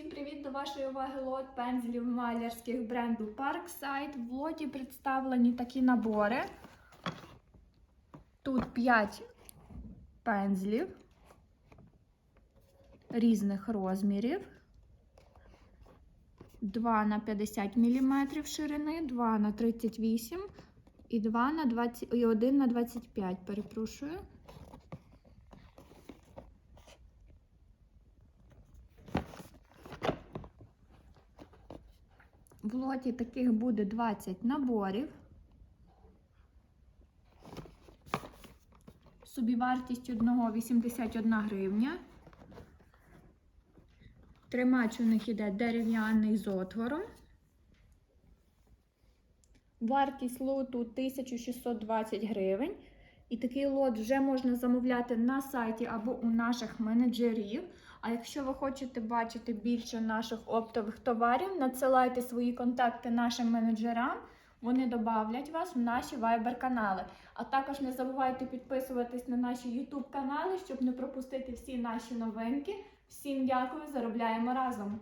Всім привіт до вашої уваги лот пензлів малярських бренду Parkside. В лоті представлені такі набори. Тут 5 пензлів різних розмірів. 2 на 50 мм ширини, 2 на 38 і 2 на 20, і 1 на 25, перепрошую. В лоті таких буде 20 наборів. Собівартість одного 81 гривня. Тримач у них іде дерев'яний з отвором. Вартість лоту 1620 гривень. І такий лот вже можна замовляти на сайті або у наших менеджерів. А якщо ви хочете бачити більше наших оптових товарів, надсилайте свої контакти нашим менеджерам. Вони додавлять вас в наші вайбер-канали. А також не забувайте підписуватись на наші YouTube канали, щоб не пропустити всі наші новинки. Всім дякую, заробляємо разом!